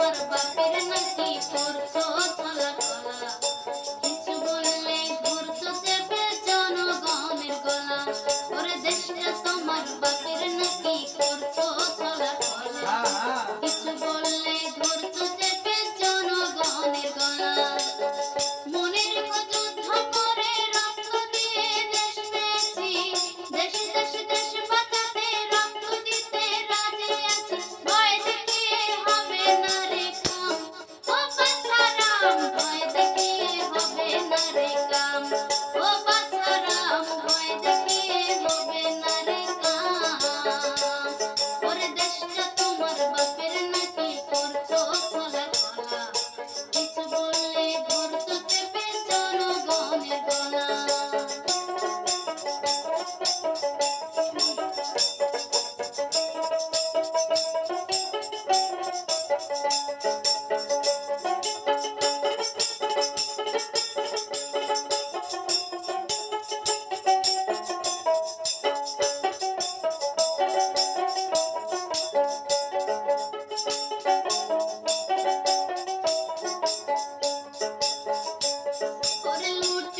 তোমার বাপের নাকি তোর তো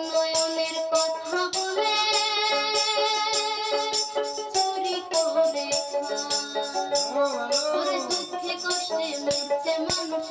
উন্নয়নের কথা বলে চরিত দেখা দুঃখে কষ্টে মানুষ